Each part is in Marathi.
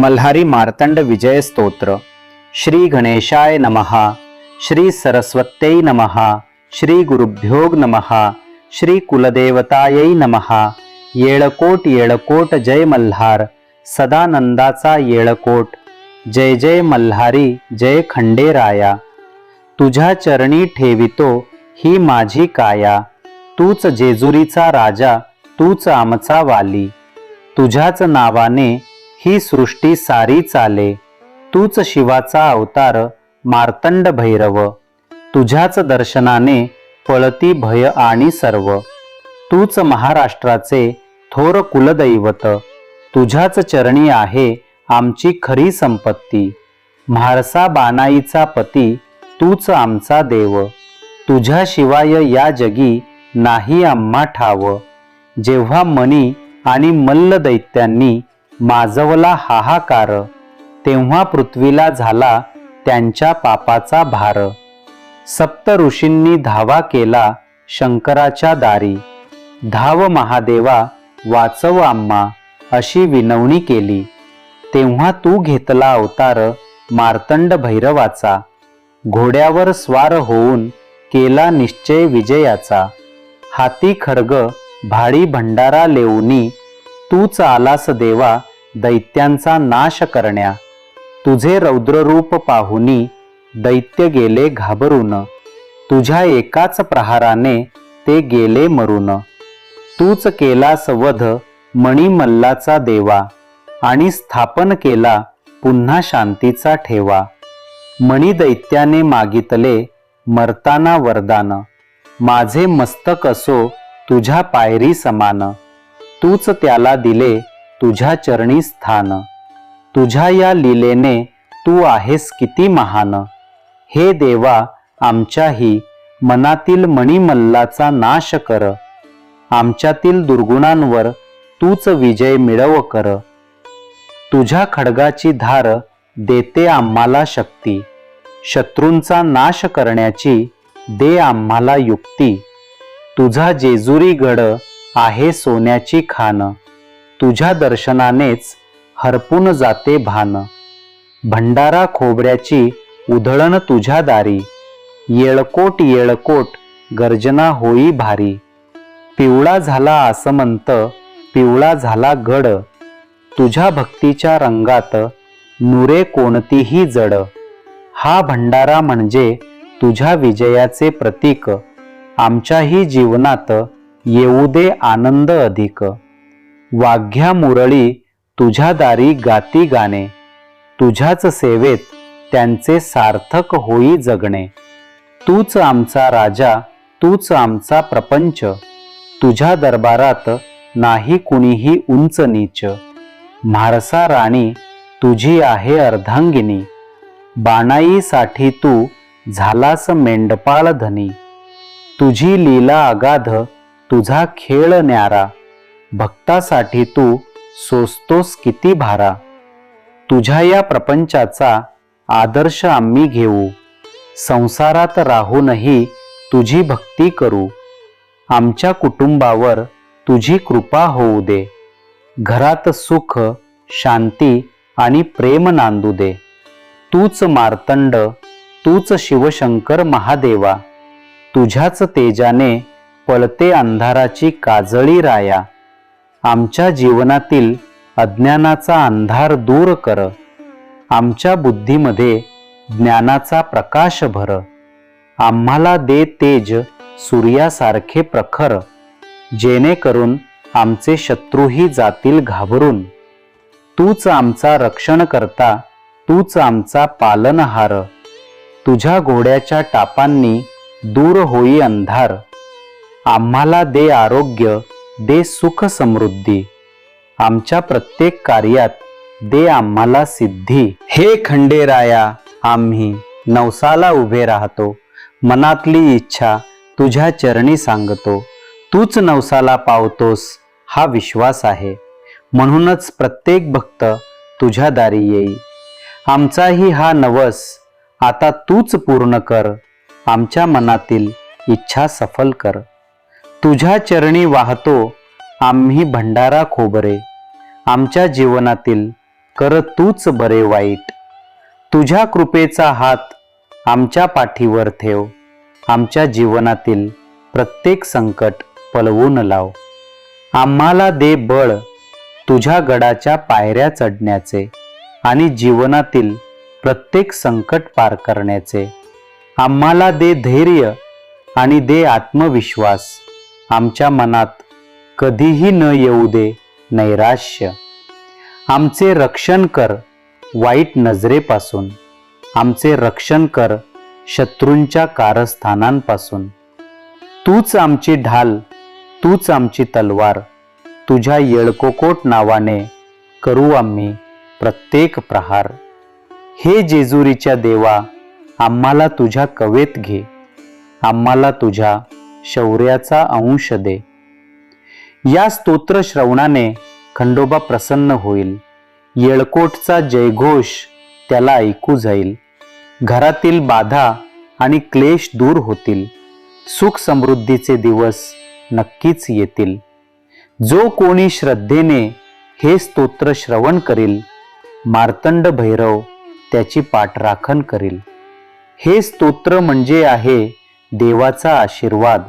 मल्हारी मार्तंड विजय स्तोत्र श्री गणेशाय नमः श्री सरस्वत्यै नमः श्री गुरुभ्योग नमहा श्री कुलदेवतायै नमहा येळकोट येळकोट जय मल्हार। सदानंदाचा येळकोट। जय जय मल्हारी जय खंडेराया। तुझ्या चरणी ठेवितो ही माझी काया। तूच जेजुरीचा राजा तूच आमचा वाली। तुझ्याच नावाने ही सृष्टी सारी चाले. तूच शिवाचा अवतार मार्तंड भैरव. तुझ्याच दर्शनाने पळती भय आणि सर्व. तूच महाराष्ट्राचे थोर कुलदैवत. तुझ्याच चरणी आहे आमची खरी संपत्ती. म्हारसा बानाईचा पती तूच आमचा देव. तुझ्याशिवाय या जगी नाही आम्हा ठाव. जेव्हा मणी आणि मल्ल दैत्यांनी माजवला हाहाकार तेव्हा पृथ्वीला झाला त्यांच्या पापाचा भार. सप्त ऋषींनी धावा केला शंकराच्या दारी. धाव महादेवा वाचव आम्हा अशी विनवणी केली. तेव्हा तू घेतला अवतार मार्तंड भैरवाचा. घोड्यावर स्वार होऊन केला निश्चय विजयाचा. हाती खडग भाडी भंडारा लेऊनी. तूच आलास देवा दैत्यांचा नाश करण्या तुझे रौद्ररूप पाहुनी दैत्य गेले घाबरून तुझ्या एकाच प्रहाराने ते गेले मरून. तूच केलास वध मणिमल्लाचा देवा आणि स्थापन केला पुन्हा शांतीचा ठेवा. मणी दैत्याने मागितले मरताना वरदान माझे मस्तक असो तुझ्या पायरी समान. तूच त्याला दिले तुझ्या चरणी स्थान. तुझ्या या लीलेने तू आहेस किती महान. हे देवा आमच्याही मनातील मणिमल्लाचा नाश कर. आमच्यातील दुर्गुणांवर तूच विजय मिळव कर. तुझ्या खडगाची धार देते आम्हाला शक्ती. शत्रूंचा नाश करण्याची दे आम्हाला युक्ती. तुझा जेजुरी गड आहे सोन्याची खान. तुझ्या दर्शनानेच हरपून जाते भान. भंडारा खोबऱ्याची उधळण तुझ्या दारी. येळकोट येळकोट गर्जना होई भारी. पिवळा झाला आसमंत पिवळा झाला गड. तुझ्या भक्तीच्या रंगात नुरे कोणतीही जड. हा भंडारा म्हणजे तुझ्या विजयाचे प्रतीक. आमच्याही जीवनात येऊ दे आनंद अधिक. वाघ्या मुरळी तुझ्या दारी गाती गाणे. तुझ्याच सेवेत त्यांचे सार्थक होई जगणे. तूच आमचा राजा तूच आमचा प्रपंच. तुझ्या दरबारात नाही कुणीही उंच नीच. म्हारसा राणी तुझी आहे अर्धांगिनी. बाणाईसाठी तू झालास मेंढपाळ धनी. तुझी लीला अगाध तुझा खेळ न्यारा. भक्तासाठी तू सोसतोस किती भारा? तुझ्या या प्रपंचाचा आदर्श आम्ही घेऊ. संसारात राहूनही तुझी भक्ती करू. आमच्या कुटुंबावर तुझी कृपा होऊ दे. घरात सुख शांती आणि प्रेम नांदू दे. तूच मार्तंड तूच शिवशंकर महादेवा. तुझ्याच तेजाने पळते अंधाराची काजळी राया. आमच्या जीवनातील अज्ञानाचा अंधार दूर कर. आमच्या बुद्धीमध्ये ज्ञानाचा प्रकाश भर. आम्हाला दे तेज सूर्यासारखे प्रखर. जेणेकरून आमचे शत्रूही जातील घाबरून. तूच आमचा रक्षण करता तूच आमचा पालनहार. तुझ्या घोड्याच्या टापांनी दूर होई अंधार. आम्हाला दे आरोग्य दे सुख समृद्धी. आमच्या प्रत्येक कार्यात दे आम्हाला सिद्धी. हे खंडेराया आम्ही नवसाला उभे राहतो. मनातली इच्छा तुझ्या चरणी सांगतो. तूच नवसाला पावतोस हा विश्वास आहे. म्हणूनच प्रत्येक भक्त तुझ्या दारी येई. आमचाही हा नवस आता तूच पूर्ण कर. आमच्या मनातील इच्छा सफल कर. तुझ्या चरणी वाहतो आम्ही भंडारा खोबरे. आमच्या जीवनातील कर तूच बरे वाईट. तुझ्या कृपेचा हात आमच्या पाठीवर ठेव. आमच्या जीवनातील प्रत्येक संकट पळवून लाव. आम्हाला दे बळ तुझ्या गडाच्या पायऱ्या चढण्याचे आणि जीवनातील प्रत्येक संकट पार करण्याचे. आम्हाला दे धैर्य आणि दे आत्मविश्वास. आमच्या मनात कधीही न येऊ दे नैराश्य. आमचे रक्षण कर वाईट नजरेपासून. आमचे रक्षण कर शत्रूंच्या कारस्थानांपासून. तूच आमची ढाल तूच आमची तलवार तुझ्या येळकोकोट नावाने करू आम्ही प्रत्येक प्रहार. हे जेजुरीच्या देवा आम्हाला तुझ्या कवेत घे. आम्हाला तुझ्या शौर्याचा अंश दे. या स्तोत्र श्रवणाने खंडोबा प्रसन्न होईल. येळकोटचा जयघोष त्याला ऐकू जाईल. घरातील बाधा आणि क्लेश दूर होतील. सुख समृद्धीचे दिवस नक्कीच येतील. जो कोणी श्रद्धेने हे स्तोत्र श्रवण करील मार्तंड भैरव त्याची पाठराखण करील. हे स्तोत्र म्हणजे आहे देवाचा आशीर्वाद.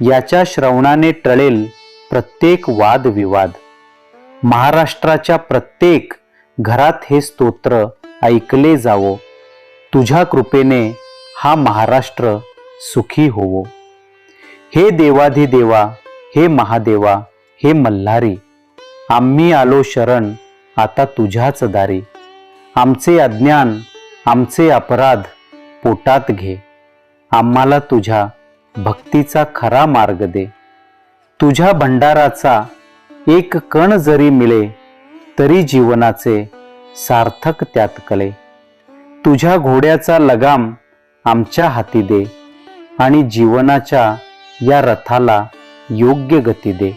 याच्या श्रवणाने टळेल प्रत्येक वादविवाद. महाराष्ट्राच्या प्रत्येक घरात हे स्तोत्र ऐकले जावो. तुझ्या कृपेने हा महाराष्ट्र सुखी होवो. हे देवाधिदेवा हे महादेवा हे मल्हारी आम्ही आलो शरण आता तुझ्याच दारी. आमचे अज्ञान आमचे अपराध पोटात घे. आम्हाला तुझ्या भक्तीचा खरा मार्ग दे. तुझ्या भंडाराचा एक कण जरी मिळे तरी जीवनाचे सार्थक त्यात कळे तुझ्या घोड्याचा लगाम आमच्या हाती दे आणि जीवनाच्या या रथाला योग्य गती दे.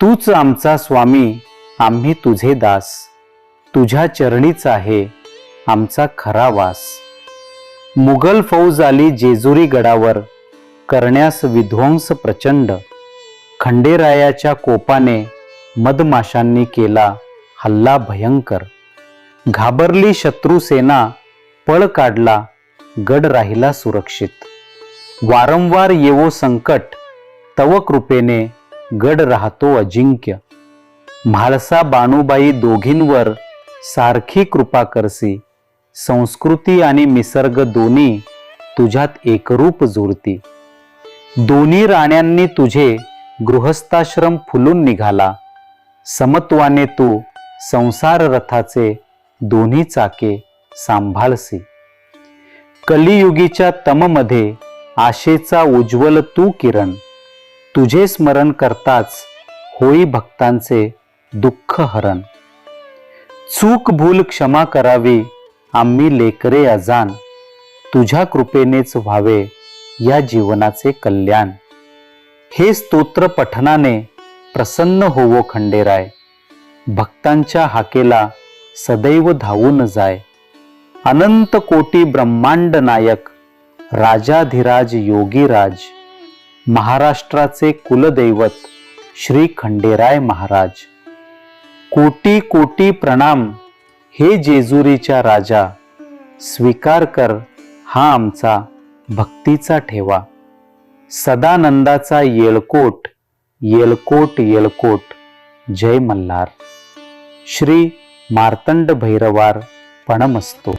तूच आमचा स्वामी आम्ही तुझे दास. तुझ्या चरणीच आहे आमचा खरा वास. मुघल फौज आली जेजुरी गडावर करण्यास विध्वंस प्रचंड. खंडेरायाच्या कोपाने मधमाशांनी केला हल्ला भयंकर. घाबरली शत्रुसेना पळ काढला गड राहिला सुरक्षित. वारंवार येवो संकट तव कृपेने गड राहतो अजिंक्य. म्हाळसा बाणूबाई दोघींवर सारखी कृपा करसी संस्कृती आणि निसर्ग दोन्ही तुझ्यात एकरूप जुळती. दोन्ही राण्यांनी तुझे गृहस्थाश्रम फुलून निघाला. समत्वाने तू संसार रथाचे दोन्ही चाके सांभाळसी. कलियुगीच्या तममध्ये आशेचा उज्ज्वल तू किरण. तुझे स्मरण करताच होई भक्तांचे दुःख हरण. चूक भूल क्षमा करावी आम्ही लेकरे अजान तुझ्या कृपेनेच व्हावे या जीवनाचे कल्याण. हे स्तोत्र पठनाने प्रसन्न होवो खंडेराय. भक्तांच्या हाकेला सदैव धावून जाय. अनंत कोटी ब्रह्मांड नायक राजाधिराज योगीराज महाराष्ट्राचे कुलदैवत श्री खंडेराय महाराज. कोटी कोटी प्रणाम हे जेजुरीच्या राजा स्वीकार कर हा आमचा भक्तीचा ठेवा. सदानंदाचा येळकोट येळकोट येळकोट जय मल्हार. श्री मार्तंड भैरवार पणमस्तो.